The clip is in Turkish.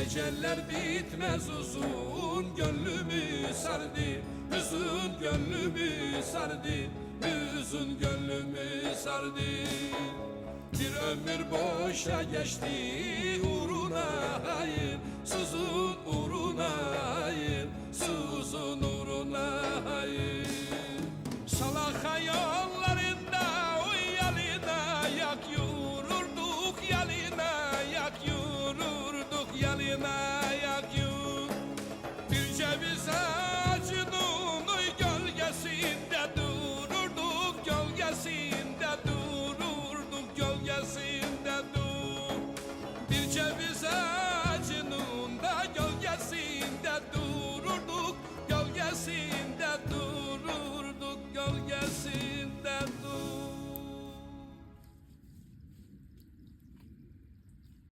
Geceler bitmez uzun gönlümü sardı. Hüzün gönlümü sardı Hüzün gönlümü sardı. Bir ömür boşa geçti uğruna hayır. Suzun uğruna hayır Suzun uğruna kına yakıyor Bir cebize